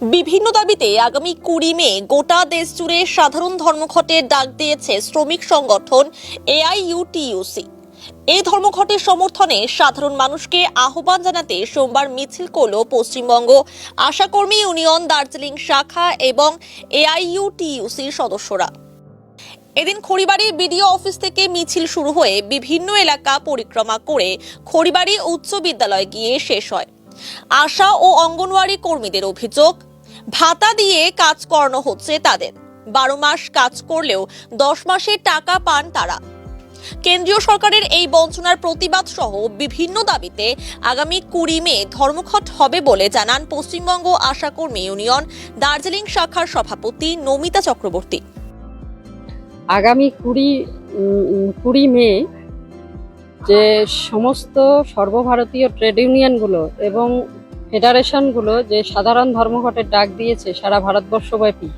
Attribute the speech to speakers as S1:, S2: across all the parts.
S1: বিভিন্ন দাবিতে আগামী কুড়ি মে গোটা দেশ জুড়ে সাধারণ ধর্মঘটের ডাক দিয়েছে শ্রমিক সংগঠন এআইইউটিইউসি। এই ধর্মঘটের সমর্থনে সাধারণ মানুষকে আহ্বান জানাতে সোমবার মিছিল করল পশ্চিমবঙ্গ। আশাকর্মী ইউনিয়ন, দার্জিলিং শাখা এবং এআইইউটিইউসির সদস্যরা। এদিন খড়িবাড়ি বিডিও অফিস থেকে মিছিল শুরু হয়ে বিভিন্ন এলাকা পরিক্রমা করে খড়িবাড়ি উচ্চ বিদ্যালয়ে গিয়ে শেষ হয়। আশা ও অঙ্গনওয়াড়ি কর্মীদের অভিযোগ ভাতা দিয়ে কাজ করানো হচ্ছে তাদের। বারো মাস কাজ করলেও দশ মাসের টাকা পান তারা। কেন্দ্রীয় সরকারের এই বঞ্চনার প্রতিবাদ সহ বিভিন্ন দাবিতে আগামী কুড়ি মে ধর্মঘট হবে বলে জানান পশ্চিমবঙ্গ আশাকর্মী ইউনিয়ন দার্জিলিং শাখার সভাপতি নমিতা চক্রবর্তী।
S2: আগামী কুড়ি কুড়ি মে যে সমস্ত সর্বভারতীয় ট্রেড ইউনিয়নগুলো এবং ফেডারেশনগুলো যে সাধারণ ধর্মঘটের ডাক দিয়েছে সারা ভারতবর্ষব্যাপী,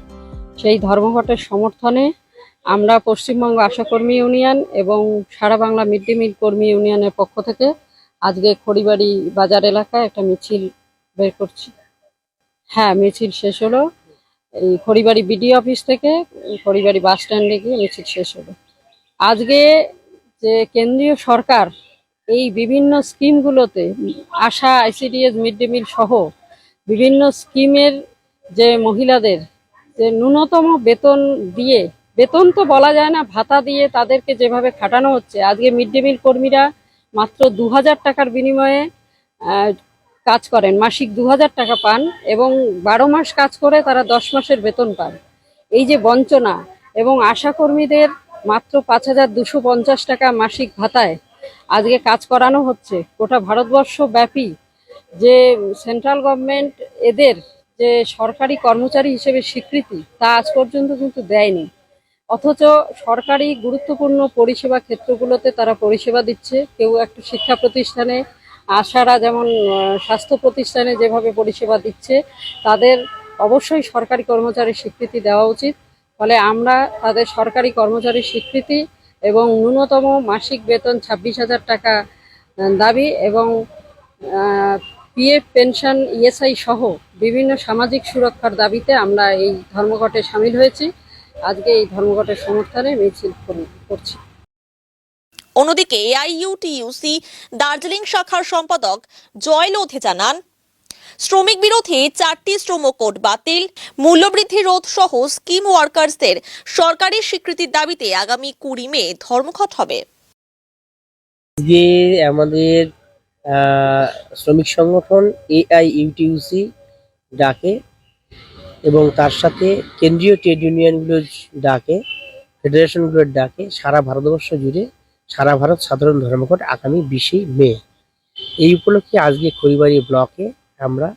S2: সেই ধর্মঘটের সমর্থনে আমরা পশ্চিমবঙ্গ আশাকর্মী ইউনিয়ন এবং সারা বাংলা মিড ডে মিল কর্মী ইউনিয়নের পক্ষ থেকে আজকে খড়িবাড়ি বাজার এলাকায় একটা মিছিল বের করছি। হ্যাঁ মিছিল শেষ হলো। এই খড়িবাড়ি বিডি অফিস থেকে খড়িবাড়ি বাস স্ট্যান্ডে গিয়ে মিছিল শেষ হলো। আজকে যে কেন্দ্রীয় সরকার এই বিভিন্ন স্কিমগুলোতে ASHA, ICDS, mid day meal সহ বিভিন্ন স্কিমের যে মহিলাদের যে ন্যূনতম বেতন দিয়ে, বেতন তো বলা যায় না, ভাতা দিয়ে তাদেরকে যেভাবে খাটানো হচ্ছে। আজকে মিড ডে মিল কর্মীরা মাত্র দু হাজার টাকার বিনিময়ে কাজ করেন। মাসিক দু হাজার টাকা পান এবং বারো মাস কাজ করে তারা দশ মাসের বেতন পান। এই যে বঞ্চনা এবং আশাকর্মীদের মাত্র পাঁচ হাজার দুশো পঞ্চাশ টাকা মাসিক ভাতায় আজকে কাজ করানো হচ্ছে। গোটা ভারতবর্ষ ব্যাপী যে সেন্ট্রাল গভর্নমেন্ট এদের যে সরকারি কর্মচারী হিসেবে স্বীকৃতি, তা আজ পর্যন্ত কিন্তু দেয়নি। অথচ সরকারি গুরুত্বপূর্ণ পরিষেবা ক্ষেত্রগুলোতে তারা পরিষেবা দিচ্ছে। কেউ একটু শিক্ষা প্রতিষ্ঠানে, আশারা যেমন স্বাস্থ্য প্রতিষ্ঠানে যেভাবে পরিষেবা দিচ্ছে, তাদের অবশ্যই সরকারি কর্মচারীর স্বীকৃতি দেওয়া উচিত। ফলে আমরা তাদের সরকারি কর্মচারীর স্বীকৃতি এবং ন্যূনতম মাসিক বেতন ছাব্বিশ হাজার টাকা দাবি এবং পিএফ, পেনশন, ইএসআই সহ বিভিন্ন সামাজিক সুরক্ষার দাবিতে আমরা এই ধর্মঘটে সামিল হয়েছি। আজকে এই ধর্মঘটের সমর্থনে মিছিল করছি।
S1: অন্যদিকে এআইইউটিইউসি দার্জিলিং শাখার সম্পাদক জয় লোধে জানান শ্রমিক বিরোধী চারটি শ্রম কোড বাতিল, মূল্যবৃদ্ধি রোধ সহ স্কিম ওয়ার্কার্সদের সরকারি স্বীকৃতির দাবিতে আগামী কুড়ি মে ধর্মঘট হবে।
S3: আজকে আমাদের শ্রমিক সংগঠন এআইইউটিউসি ডাকে এবং তার সাথে কেন্দ্রীয় ট্রেড ইউনিয়নগুলোর ডাকে ফেডারেশনগুলোর ডাকে, সারা ভারতবর্ষ জুড়ে সারা ভারত সাধারণ ধর্মঘট আগামী বিশে মে। এই উপলক্ষে আজকে খড়িবাড়ি ব্লকে আমরা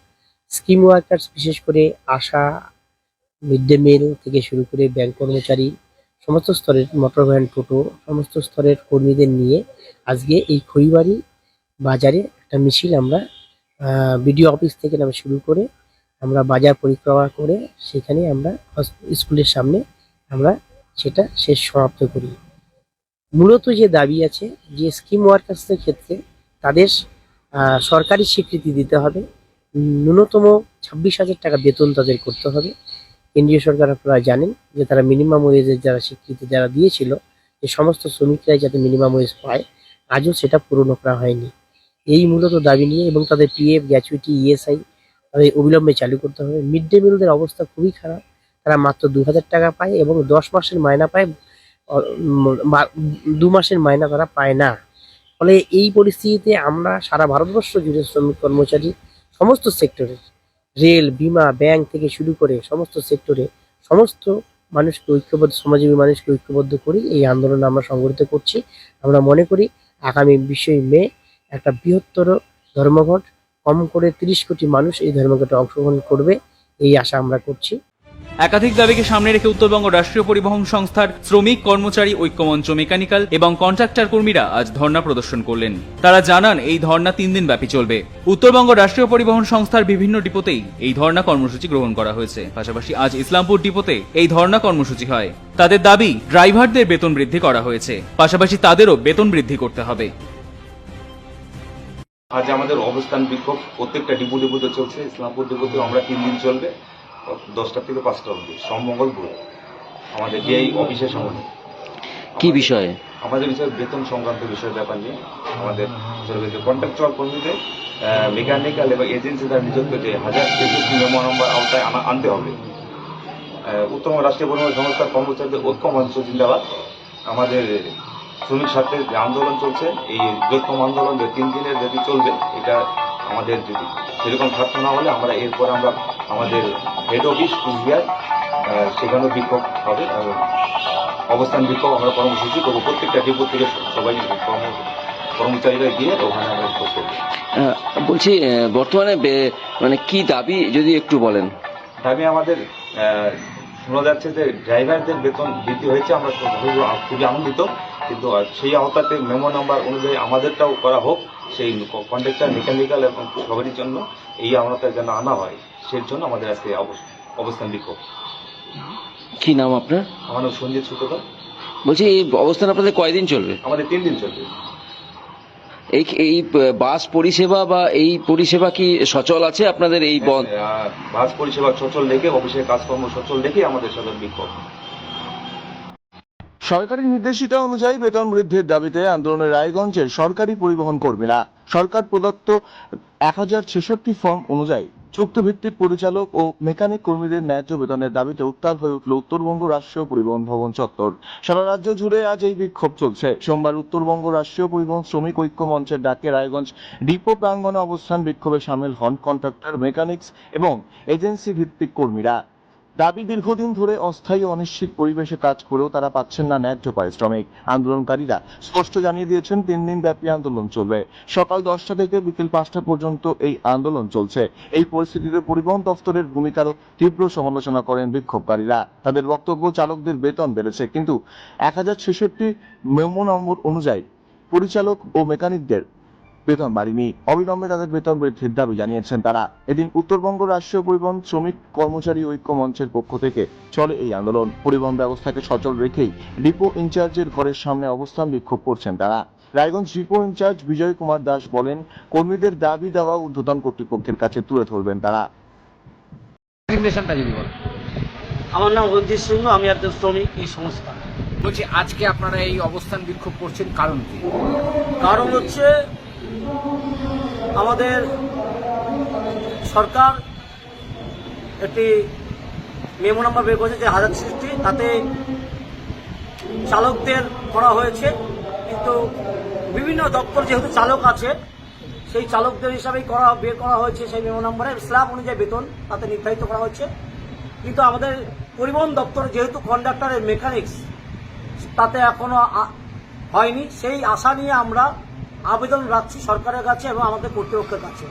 S3: স্কিম ওয়ার্কার্স বিশেষ করে আশা মিড ডে মিল থেকে শুরু করে ব্যাংক কর্মচারী, সমস্ত স্তরের মোটর ভ্যান টোটো, সমস্ত স্তরের কর্মীদের নিয়ে আজকে এই খড়িবাড়ি বাজারে একটা মিছিল আমরা বিডিও অফিস থেকে আমরা শুরু করে আমরা বাজার পরিক্রমা করে সেখানে আমরা স্কুলের সামনে আমরা সেটা শেষ সমাপ্ত করি। মূলত যে দাবি আছে যে স্কিম ওয়ার্কার্সদের ক্ষেত্রে তাদের সরকারি স্বীকৃতি দিতে হবে। ন্যূনতম ছাব্বিশ হাজার টাকা বেতন তাদের করতে হবে। কেন্দ্রীয় সরকার আপনারা জানেন যে তারা মিনিমাম ওয়েজের যারা স্বীকৃতি যারা দিয়েছিল, যে সমস্ত শ্রমিকরাই যাতে মিনিমাম ওয়েজ পায়, আজও সেটা পূরণ করা হয়নি। এই মূলত দাবি নিয়ে এবং তাদের পিএফ গ্র্যাচুইটি ইএসআই তাদের অবিলম্বে চালু করতে হবে। মিড ডে মিলদের অবস্থা খুবই খারাপ। তারা মাত্র দু হাজার টাকা পায় এবং দশ মাসের মায়না পায় দু মাসের মায়না তারা পায় না। ফলে এই পরিস্থিতিতে আমরা সারা ভারতবর্ষ জুড়ে শ্রমিক কর্মচারী সমস্ত সেক্টরের রেল বিমা ব্যাংক থেকে শুরু করে সমস্ত সেক্টরে সমস্ত মানুষকে ঐক্যবদ্ধ সমাজীবী মানুষকে ঐক্যবদ্ধ করি এই আন্দোলন আমরা সংগঠিত করছি। আমরা মনে করি আগামী বিশ্বই মে একটা বৃহত্তর ধর্মঘট, কম করে তিরিশ কোটি মানুষ এই ধর্মঘটে অংশগ্রহণ করবে, এই আশা আমরা করছি।
S4: একাধিক দাবিকে সামনে রেখে উত্তরবঙ্গ রাষ্ট্রীয় পরিবহন সংস্থার শ্রমিক, কর্মচারী, ঐক্যমঞ্চ, মেকানিক্যাল এবং কন্ট্রাক্টর কর্মীরা আজ ধর্ণা প্রদর্শন করলেন। তারা জানান, এই ধর্ণা তিন দিন ব্যাপী চলবে। উত্তরবঙ্গ রাষ্ট্রীয় পরিবহন সংস্থার বিভিন্ন ডিপোতেই এই ধর্ণা কর্মসূচি গ্রহণ করা হয়েছে। পাশাপাশি আজ ইসলামপুর ডিপোতে এই ধর্ণা কর্মসূচি হয়। তাদের দাবি, ড্রাইভারদের বেতন বৃদ্ধি করা হয়েছে। পাশাপাশি তাদেরও বেতন বৃদ্ধি করতে হবে।
S5: আজ আমাদের অবস্থান বিক্ষোভ প্রত্যেকটা ডিপো ডিপোতে চলছে। ইসলামপুর ডিপোতে আমরা তিন দিন চলবে। দশটা থেকে পাঁচটা অবধি। সোমমঙ্গল বুধ আমাদের যেই অফিসের সামনে
S6: কি বিষয়ে?
S5: আমাদের বিষয়ে বেতন সংক্রান্ত বিষয় ব্যাপার নিয়ে আমাদের কন্ট্রাকচুয়াল কর্মীদের মেকানিক্যাল এবং এজেন্সি দ্বারা নিযুক্ত যে হাজার তেষট্টি মেমো নম্বর আওতায় আনা আনতে হবে। উত্তম রাষ্ট্রীয় পরিবহন সংস্থার কর্মচারীদের ঐক্য মঞ্চ জিন্দাবাদ। আমাদের শ্রমিক স্বার্থের যে আন্দোলন চলছে এই বৃহত্তম আন্দোলন যে তিন দিনের যদি চলবে এটা আমাদের যদি সেরকম স্বার্থ না হলে আমরা এরপর আমরা আমাদের হেড অফিস কুচবিহার সেখানেও বিক্ষোভ হবে এবং অবস্থান বিক্ষোভ আমরা কর্মসূচি করব। প্রত্যেকটা ডিপো থেকে সবাই কর্ম কর্মচারীরা গিয়ে ওখানে আমরা বিক্ষোভ করব
S6: বলছি বর্তমানে মানে কি দাবি যদি একটু বলেন?
S5: দাবি আমাদের শোনা যাচ্ছে যে ড্রাইভারদের বেতন বৃদ্ধি হয়েছে আমরা খুবই খুবই আনন্দিত। কিন্তু সেই আওতাতে মেমো নাম্বার অনুযায়ী আমাদেরটাও করা হোক। সেই কন্ট্রাক্টর মেকানিক্যাল এবং সবারই জন্য এই আওতায় যেন আনা হয় সেই জন্য আমাদের আজকে অবস- অবস্থান বিক্ষোভ।
S6: কি নাম আপনার?
S5: আমার নাম সঞ্জিত সূত্রধর
S6: বলছি এই অবস্থান আপনাদের কয়দিন চলবে?
S5: আমাদের তিন দিন চলবে।
S6: এই এই বাস পরিষেবা বা এই পরিষেবা কি সচল আছে আপনাদের এই বন্ধ
S5: বাস পরিষেবা সচল রেখে অফিসের কাজকর্ম সচল রেখে আমাদের সদর বিক্ষোভ।
S7: সরকারি নির্দেশিকা অনুযায়ী বেতন বৃদ্ধির দাবিতে আন্দোলনে রায়গঞ্জের সরকারি পরিবহন কর্মীরা সরকার প্রদত্ত এক হাজার ছেষট্টি ফর্ম অনুযায়ী চুক্তিভিত্তিক পরিচালক ও মেকানিক কর্মীদের ন্যায্য বেতনের দাবিতে উত্তাল হয়ে উঠল উত্তরবঙ্গ রাষ্ট্রীয় পরিবহন ভবন চত্বর। সারা রাজ্য জুড়ে আজ এই বিক্ষোভ চলছে। সোমবার উত্তরবঙ্গ রাষ্ট্রীয় পরিবহন শ্রমিক ঐক্য মঞ্চের ডাকে রায়গঞ্জ ডিপো প্রাঙ্গনে অবস্থান বিক্ষোভে সামিল হন কন্ট্রাক্টর, মেকানিক্স এবং এজেন্সি ভিত্তিক কর্মীরা। দাবি দীর্ঘদিন ধরে অস্থায়ী অনিশ্চিত পরিবেশে কাজ করেও তারা পাচ্ছেন না ন্যায্য পারিশ্রমিক আন্দোলনকারীরা। স্পষ্ট জানিয়ে দিয়েছেন, তিন দিন ব্যাপী আন্দোলন চলবে। সকাল দশটা থেকে বিকেল পাঁচটা পর্যন্ত এই আন্দোলন চলছে। এই পরিস্থিতিতে পরিবহন দফতরের ভূমিকারও তীব্র সমালোচনা করেন বিক্ষোভকারীরা। তাদের বক্তব্য, চালকদের বেতন বেড়েছে। কিন্তু এক হাজার ছেষট্টি মেমো নম্বর অনুযায়ী পরিচালক ও মেকানিকদের বেতন বাড়েনি। অবিলম্বে তাদের বেতন বৃদ্ধির দাবি জানিয়েছেন তারা। এদিন উত্তরবঙ্গ রাষ্ট্রীয় পরিবহন শ্রমিক কর্মচারী ঐক্য মঞ্চের পক্ষ থেকে চলে এই আন্দোলন। পরিবহন ব্যবস্থাকে সচল রেখেই ডিপো ইনচার্জের ঘরের সামনে অবস্থান বিক্ষোভ করছেন তারা। রায়গঞ্জ ডিপো ইনচার্জ বিজয় কুমার দাস বলেন কর্মীদের দাবি দেওয়া ঊর্ধ্বতন কর্তৃপক্ষের কাছে তুলে ধরবেন তারা।
S8: আমার নাম রঞ্জিত সিংহ আমি একজন শ্রমিক এই সংস্থা।
S9: বলছি আজকে আপনারা এই অবস্থান বিক্ষোভ করছেন কারণ কি?
S8: কারণ হচ্ছে আমাদের সরকার একটি মেমো নাম্বার বের করেছে যে হাজার সৃষ্টি, তাতে চালকদের করা হয়েছে। কিন্তু বিভিন্ন দপ্তর যেহেতু চালক আছে, সেই চালকদের হিসাবেই করা, বের করা হয়েছে সেই মেমো নাম্বারে। স্ল্যাব অনুযায়ী বেতন তাতে নির্ধারিত করা হয়েছে। কিন্তু আমাদের পরিবহন দপ্তর যেহেতু কন্ডাক্টরের মেকানিক্স তাতে এখনও হয়নি। সেই আশা নিয়ে আমরা আবেদন রাখছি সরকারের কাছে এবং আমাদের কর্তৃপক্ষের কাছে।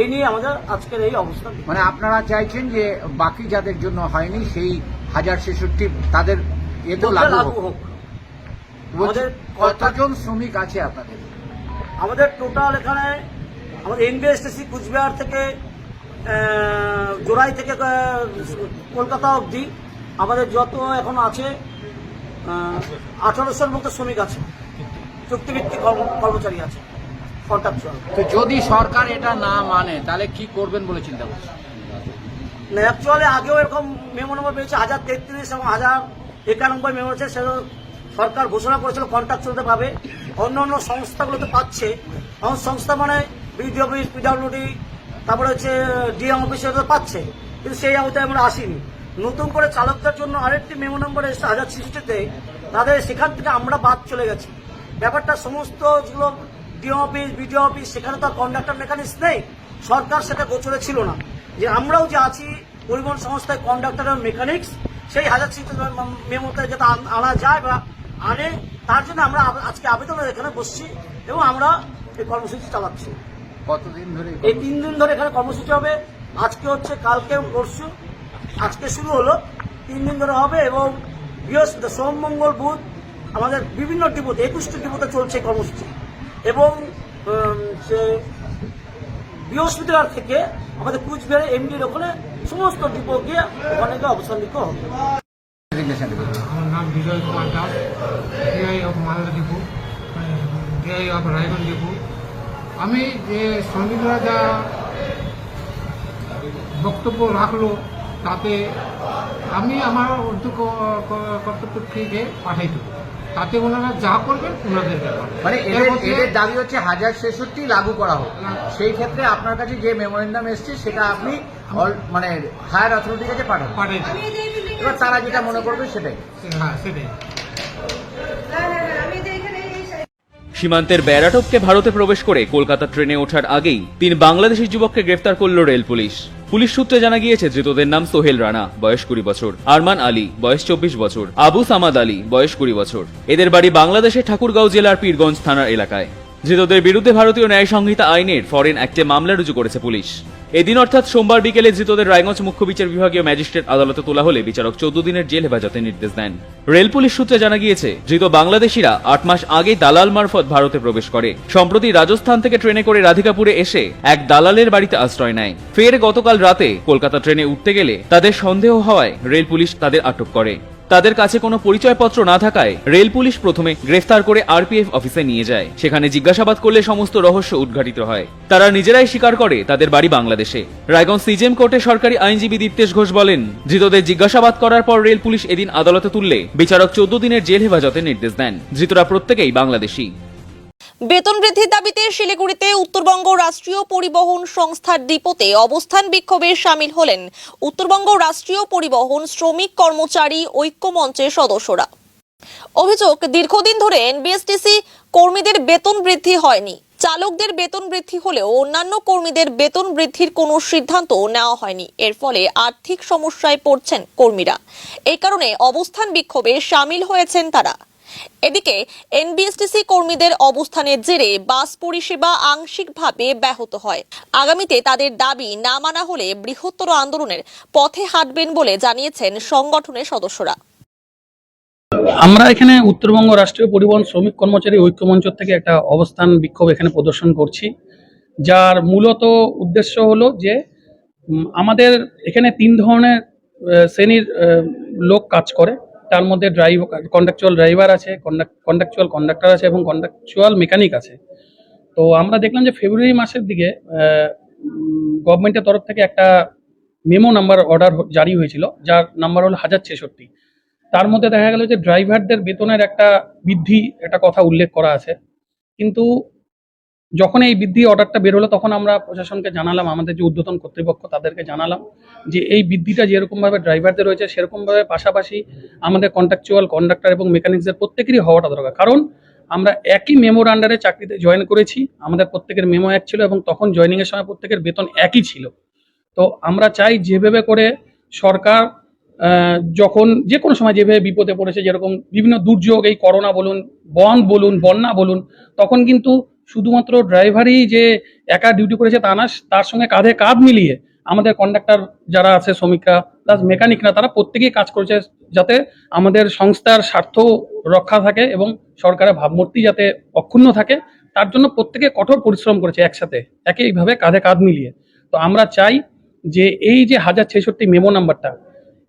S8: এই নিয়ে আমাদের আজকের এই অবস্থান
S9: মানে আপনারা চাইছেন যে বাকি যাদের জন্য হয়নি সেই হাজার ছেষট্টি তাদের এ তো লাগু হোক।
S8: আমাদের
S9: কতজন শ্রমিক আছে আপনাদের?
S8: আমাদের টোটাল এখানে আমাদের এনবিএসটিসি কুচবিহার থেকে জোড়াই থেকে কলকাতা অবধি আমাদের যত এখন আছে আঠারোশোর মতো শ্রমিক আছে। চুক্তিভিত্তিক কর্মচারী আছে কন্ট্রাকচুয়াল
S9: তো যদি সরকার এটা না মানে তাহলে কি করবেন বলে চিন্তা করছেন?
S8: না অ্যাকচুয়ালি আগেও এরকম মেমো নম্বর পেয়েছে হাজার তেত্রিশ এবং হাজার একানব্বই মেমো আছে সেটা সরকার ঘোষণা করেছিল কন্ট্রাক্ট চলতে পাবে অন্য অন্য সংস্থাগুলোতে পাচ্ছে। এমন সংস্থা মানে বিডি অফিস পিডাব্লিউডি তারপরে হচ্ছে ডিএম অফিস এগুলো পাচ্ছে। কিন্তু সেই আওতায় আমরা আসিনি। নতুন করে চালকদের জন্য আরেকটি মেমো নম্বর এসেছে হাজার ছিষট্টিতে তাদের সেখান থেকে আমরা বাদ চলে গেছি। ব্যাপারটা সমস্ত যেগুলো ডিএম অফিস বিডিও অফিস সেখানে তো কন্ডাক্টর মেকানিক্স নেই। সরকার সেটা গোচরে ছিল না। যে আমরাও যে আছি পরিবহন সংস্থায় কন্ডাক্টর এবং মেকানিক্স সেই হাজার সিট মেমোতে যাতে আনা যায় বা আনে তার জন্য আমরা আজকে আবেদন এখানে বসছি এবং আমরা এই কর্মসূচি চালাচ্ছি।
S9: কতদিন ধরে
S8: এই তিন দিন ধরে এখানে কর্মসূচি হবে। আজকে হচ্ছে কালকে পরশু। আজকে শুরু হলো। তিন দিন ধরে হবে এবং বৃহস্পতি সোম মঙ্গল বুধ আমাদের বিভিন্ন ডিপোতে একুশটি ডিপোতে চলছে কর্মসূচি। এবং সে বৃহস্পতিবার থেকে আমাদের কুচবিহারের এমডির ওখানে সমস্ত ডিপো গিয়ে ওখানে গিয়ে অবস্থান নিতে হবে
S10: আমার নাম Bijoy Kumar Das DI of Malda depot DI of Raiganj depot আমি যে শ্রমিকরা যা বক্তব্য রাখল তাতে আমি আমার উর্দু ক- ক- কর্তব্য থেকে পাঠাই দেবো তাতে ওনারা যা করবেন ওনাদের ব্যাপার।
S9: মানে এদের দাবি হচ্ছে হাজার ছেষট্টি লাগু করা হোক। সেই ক্ষেত্রে আপনার কাছে যে মেমোরেন্ডাম এসছে সেটা আপনি মানে হায়ার অথরিটির কাছে পাঠান।
S10: পাঠাই
S9: এবার তারা যেটা মনে করবে সেটাই।
S10: হ্যাঁ সেটাই।
S4: সীমান্তের ব্যারাটপকে ভারতে প্রবেশ করে কলকাতা ট্রেনে ওঠার আগেই তিন বাংলাদেশি যুবককে গ্রেফতার করল রেল পুলিশ। পুলিশ সূত্রে জানা গিয়েছে, ধৃতদের নাম সোহেল রানা, বয়স কুড়ি বছর। আরমান আলী, বয়স চব্বিশ বছর। আবু সামাদ আলী, বয়স কুড়ি বছর। এদের বাড়ি বাংলাদেশের ঠাকুরগাঁও জেলার পীরগঞ্জ থানার এলাকায়। ধৃতদের বিরুদ্ধে ভারতীয় ন্যায় সংহিতা আইনের ফরেন অ্যাক্টে মামলা রুজু করেছে পুলিশ। এদিন অর্থাৎ সোমবার বিকেলে ধৃতদের রায়গঞ্জ মুখ্য বিচার বিভাগীয় ম্যাজিস্ট্রেট আদালতে তোলা হলে বিচারক চোদ্দ দিনের জেল হেফাজতের নির্দেশ দেন। রেল পুলিশ সূত্রে জানা গিয়েছে, ধৃত বাংলাদেশিরা আট মাস আগে দালাল মারফত ভারতে প্রবেশ করে। সম্প্রতি রাজস্থান থেকে ট্রেনে করে রাধিকাপুরে এসে এক দালালের বাড়িতে আশ্রয় নেয়। ফের গতকাল রাতে কলকাতা ট্রেনে উঠতে গেলে তাদের সন্দেহ হওয়ায় রেল পুলিশ তাদের আটক করে। তাদের কাছে কোনো পরিচয়পত্র না থাকায় রেল পুলিশ প্রথমে গ্রেফতার করে আরপিএফ অফিসে নিয়ে যায়। সেখানে জিজ্ঞাসাবাদ করলে সমস্ত রহস্য উদ্ঘাটিত হয়। তারা নিজেরাই স্বীকার করে তাদের বাড়ি বাংলাদেশে। রায়গঞ্জ সিজেম কোর্টে সরকারি আইনজীবী দীপ্তেশ ঘোষ বলেন, ধৃতদের জিজ্ঞাসাবাদ করার পর রেল পুলিশ এদিন আদালতে তুললে বিচারক চোদ্দ দিনের জেল হেফাজতে নির্দেশ দেন। ধৃতরা প্রত্যেকেই বাংলাদেশী।
S1: বেতন বৃদ্ধির দাবিতে শিলিগুড়িতে উত্তরবঙ্গ রাষ্ট্রীয় পরিবহন সংস্থার ডিপোতে অবস্থান বিক্ষোভে সামিল হলেন উত্তরবঙ্গ রাষ্ট্রীয় পরিবহন শ্রমিক কর্মচারী ঐক্য মঞ্চের সদস্যরা। অভিযোগ, দীর্ঘদিন ধরে এনবিএসটিসি কর্মীদের বেতন বৃদ্ধি হয়নি। চালকদের বেতন বৃদ্ধি হলেও অন্যান্য কর্মীদের বেতন বৃদ্ধির কোনো সিদ্ধান্ত নেওয়া হয়নি। এর ফলে আর্থিক সমস্যায় পড়ছেন কর্মীরা। এই কারণে অবস্থান বিক্ষোভে সামিল হয়েছেন তারা। এদিকে এনবিএসটিসি কর্মীদের অবস্থানের জেরে বাস পরিষেবা আংশিকভাবে ব্যাহত হয়। আগামীতে তাদের দাবি না মানা হলে বৃহত্তর আন্দোলনের পথে হাঁটবেন বলে জানিয়েছেন সংগঠনের সদস্যরা।
S11: আমরা এখানে উত্তরবঙ্গ রাষ্ট্রীয় পরিবহন শ্রমিক কর্মচারী ঐক্যমঞ্চ থেকে একটা অবস্থান বিক্ষোভ এখানে প্রদর্শন করছি। যার মূলত উদ্দেশ্য হলো যে আমাদের এখানে তিন ধরনের শ্রেণির লোক কাজ করে। তার মধ্যে ড্রাইভার কন্ডাকচুয়াল ড্রাইভার আছে কন্ডাকচুয়াল কন্ডাক্টর আছে এবং কন্ডাকচুয়াল মেকানিক আছে। তো আমরা দেখলাম যে ফেব্রুয়ারি মাসের দিকে গভর্নমেন্টের তরফ থেকে একটা মেমো নাম্বার অর্ডার জারি হয়েছিল, যার নাম্বার হলো হাজার ছেষট্টি। তার মধ্যে দেখা গেল যে ড্রাইভারদের বেতনের একটা বৃদ্ধি, একটা কথা উল্লেখ করা আছে। কিন্তু যখন এই বৃদ্ধি অর্ডারটা বের হলো, তখন আমরা প্রশাসনকে জানালাম, আমাদের যে ঊর্ধ্বতন কর্তৃপক্ষ, তাদেরকে জানালাম যে এই বৃদ্ধিটা যেরকমভাবে ড্রাইভারদের রয়েছে, সেরকমভাবে পাশাপাশি আমাদের কন্ট্রাকচুয়াল কন্ডাক্টর এবং মেকানিক্সদের প্রত্যেকেরই হওয়াটা দরকার। কারণ আমরা একই মেমোর আন্ডারে চাকরিতে জয়েন করেছি, আমাদের প্রত্যেকের মেমো এক ছিল এবং তখন জয়েনিংয়ের সময় প্রত্যেকের বেতন একই ছিল। তো আমরা চাই যেভাবে করে সরকার যখন যে কোনো সময় যেভাবে বিপদে পড়েছে, যেরকম বিভিন্ন দুর্যোগ, এই করোনা বলুন, বন বলুন, বন্যা বলুন, তখন কিন্তু শুধুমাত্র ড্রাইভারই যে একা ডিউটি করেছে তা না, তার সঙ্গে কাঁধে কাঁধ মিলিয়ে আমাদের কন্ডাক্টর যারা আছে, শ্রমিকরা প্লাস মেকানিকরা তারা প্রত্যেকেই কাজ করেছে যাতে আমাদের সংস্থার স্বার্থ রক্ষা থাকে এবং সরকারের ভাবমূর্তি যাতে অক্ষুণ্ণ থাকে। তার জন্য প্রত্যেকে কঠোর পরিশ্রম করেছে একসাথে, একইভাবে কাঁধে কাঁধ মিলিয়ে। তো আমরা চাই যে এই যে হাজার ছেষট্টি মেমো নাম্বারটা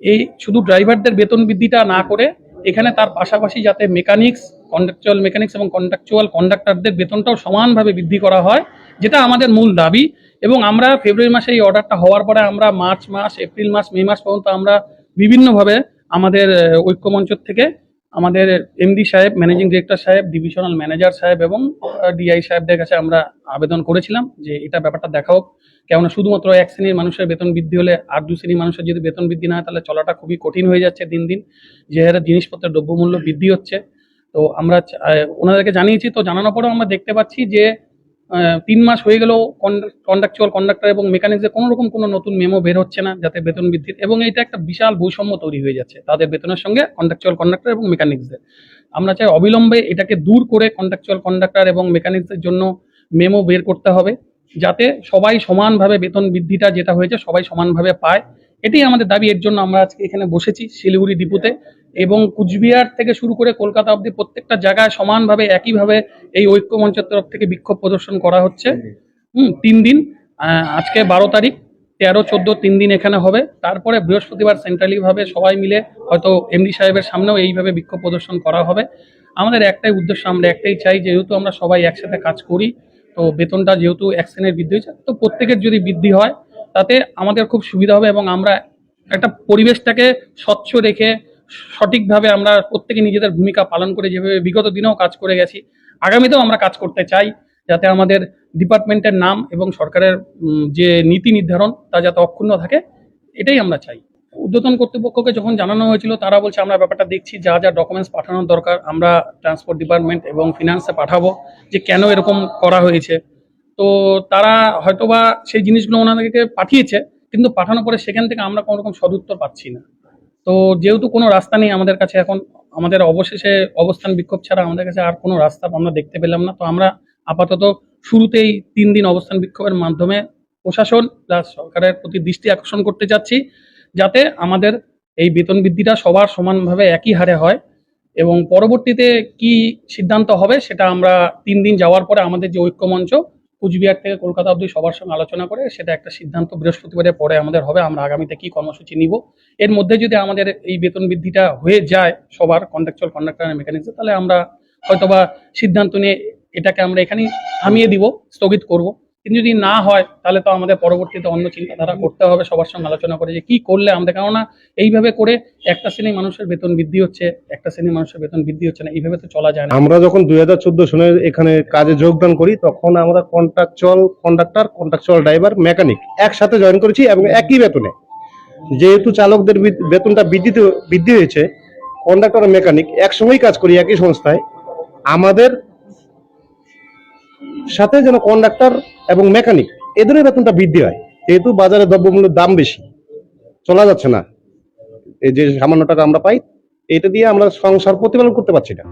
S11: এই শুধু ড্রাইভারদের বেতন বৃদ্ধিটা না করে এখানে তার পাশাপাশি যাতে মেকানিক্স কন্ডাকচুয়াল মেকানিক্স এবং কন্ডাকচুয়াল কন্ডাক্টারদের বেতনটাও সমানভাবে বৃদ্ধি করা হয়, যেটা আমাদের মূল দাবি। এবং আমরা ফেব্রুয়ারি মাসে এই অর্ডারটা হওয়ার পরে আমরা মার্চ মাস, এপ্রিল মাস, মে মাস পর্যন্ত আমরা বিভিন্নভাবে আমাদের ঐক্যমঞ্চ থেকে আমাদের এমডি সাহেব ম্যানেজিং ডিরেক্টর সাহেব ডিভিশনাল ম্যানেজার সাহেব এবং ডিআই সাহেবদের কাছে আমরা আবেদন করেছিলাম যে এটা ব্যাপারটা দেখা হোক। কেননা শুধুমাত্র এক শ্রেণির মানুষের বেতন বৃদ্ধি হলে আর দু শ্রেণির মানুষের যদি বেতন বৃদ্ধি না হয়, তাহলে চলাটা খুবই কঠিন হয়ে যাচ্ছে দিন দিন। যে হারে জিনিসপত্রের দ্রব্যমূল্য বৃদ্ধি হচ্ছে তো আমরা ওনাদেরকে জানিয়েছি, তো জানানোর পরেও আমরা দেখতে পাচ্ছি যে তিন মাস হয়ে গেলেও কন্ডাকচুয়াল কন্ডাক্টর এবং মেকানিক্সের কোনো রকম কোনো নতুন মেমো বের হচ্ছে না, যাতে বেতন বৃদ্ধির, এবং এটা একটা বিশাল বৈষম্য তৈরি হয়ে যাচ্ছে তাদের বেতনের সঙ্গে কন্ডাকচুয়াল কন্ডাক্টর এবং মেকানিক্সদের আমরা চাই অবিলম্বে এটাকে দূর করে কন্ডাকচুয়াল কন্ডাক্টর এবং মেকানিক্সের জন্য মেমো বের করতে হবে, যাতে সবাই সমানভাবে বেতন বৃদ্ধিটা যেটা হয়েছে সবাই সমানভাবে পায়। এটাই আমাদের দাবি, এর জন্য আমরা আজকে এখানে বসেছি শিলিগুড়ি ডিপুতে। এবং কুচবিহার থেকে শুরু করে কলকাতা অবধি প্রত্যেকটা জায়গায় সমানভাবে একইভাবে এই ঐক্য মঞ্চের তরফ থেকে বিক্ষোভ প্রদর্শন করা হচ্ছে। হুম তিন দিন। আজকে বারো তারিখ তেরো চোদ্দ তিন দিন এখানে হবে। তারপরে বৃহস্পতিবার সেন্ট্রালিভাবে সবাই মিলে হয়তো এমডি সাহেবের সামনেও এইভাবে বিক্ষোভ প্রদর্শন করা হবে। আমাদের একটাই উদ্দেশ্য আমরা একটাই চাই যেহেতু আমরা সবাই একসাথে কাজ করি তো বেতনটা যেহেতু এক শ্রেণির বৃদ্ধি হয়েছে তো প্রত্যেকের যদি বৃদ্ধি হয় তাতে আমাদের খুব সুবিধা হবে এবং আমরা একটা পরিবেশটাকে স্বচ্ছ রেখে সঠিকভাবে আমরা প্রত্যেকে নিজেদের ভূমিকা পালন করে যেভাবে বিগত দিনেও কাজ করে গেছি, আগামীতেও আমরা কাজ করতে চাই যাতে আমাদের ডিপার্টমেন্টের নাম এবং সরকারের যে নীতি নির্ধারণ তা যাতে অক্ষুণ্ণ থাকে, এটাই আমরা চাই। ঊর্ধ্বতন কর্তৃপক্ষকে যখন জানানো হয়েছিল, তারা বলছে, আমরা ব্যাপারটা দেখছি, যা যা ডকুমেন্টস পাঠানোর দরকার, আমরা ট্রান্সপোর্ট ডিপার্টমেন্ট এবং ফিনান্সে পাঠাবো, যে কেন এরকম করা হয়েছে। তো তারা হয়তোবা সেই জিনিসগুলো ওনাদেরকে পাঠিয়েছে, কিন্তু পাঠানোর পরে সেখান থেকে আমরা কোনো রকম সদুত্তর পাচ্ছি না। তো যেহেতু কোনো রাস্তা নেই আমাদের কাছে, এখন আমাদের অবশেষে অবস্থান বিক্ষোভ ছাড়া আমাদের কাছে আর কোনো রাস্তা আমরা দেখতে পেলাম না। তো আমরা আপাতত শুরুতেই তিন দিন অবস্থান বিক্ষোভের মাধ্যমে প্রশাসন প্লাস সরকারের প্রতি দৃষ্টি আকর্ষণ করতে চাচ্ছি যাতে আমাদের এই বেতন বৃদ্ধিটা সবার সমানভাবে একই হারে হয় এবং পরবর্তীতে কি সিদ্ধান্ত হবে সেটা আমরা তিন দিন যাওয়ার পরে আমাদের যে ঐক্যমঞ্চ কুচবিহার থেকে কলকাতা অবধি সবার সঙ্গে আলোচনা করে সেটা একটা সিদ্ধান্ত বৃহস্পতিবারের পরে আমাদের হবে। আমরা আগামীতে কি কর্মসূচি নিব? এর মধ্যে যদি আমাদের এই বেতন বৃদ্ধিটা হয়ে যায় সবার কন্ট্রাকচুয়াল কন্ডাক্টর মেকানিজম তাহলে আমরা হয়তোবা সিদ্ধান্ত নিয়ে এটাকে আমরা এখানেই থামিয়ে দিব, স্থগিত করব। কিন্তু যদি না হয়, তাহলে তো আমাদের পরবর্তীতে অন্য চিন্তাধারা করতে হবে, সবার সঙ্গে আলোচনা করে যে কি করলে আমাদের, কেননা এইভাবে করে একটা শ্রেণির মানুষের বেতন বৃদ্ধি হচ্ছে, একটা শ্রেণির মানুষের বেতন বৃদ্ধি হচ্ছে না, এইভাবে তো চলা যায় না।
S12: আমরা যখন দুই হাজার চোদ্দ সনে এখানে কাজে যোগদান করি, তখন আমরা contractual conductor contractual driver mechanic একসাথে জয়েন করেছি এবং একই বেতনে। যেহেতু চালকদের বেতনটা বৃদ্ধিতে, বৃদ্ধি হয়েছে কন্ডাক্টর মেকানিক একসঙ্গেই কাজ করি, একই সংস্থায়। আমাদের সাথে যেন কন্ডাক্টর এবং মেকানিক এদেরই বেতনটা বৃদ্ধি হয়। যেহেতু বাজারে দ্রব্যমূল্যের দাম বেশি, চলা যাচ্ছে না। এই যে সামান্য টাকা আমরা পাই এটা দিয়ে আমরা সংসার প্রতিপালন করতে পারছি না।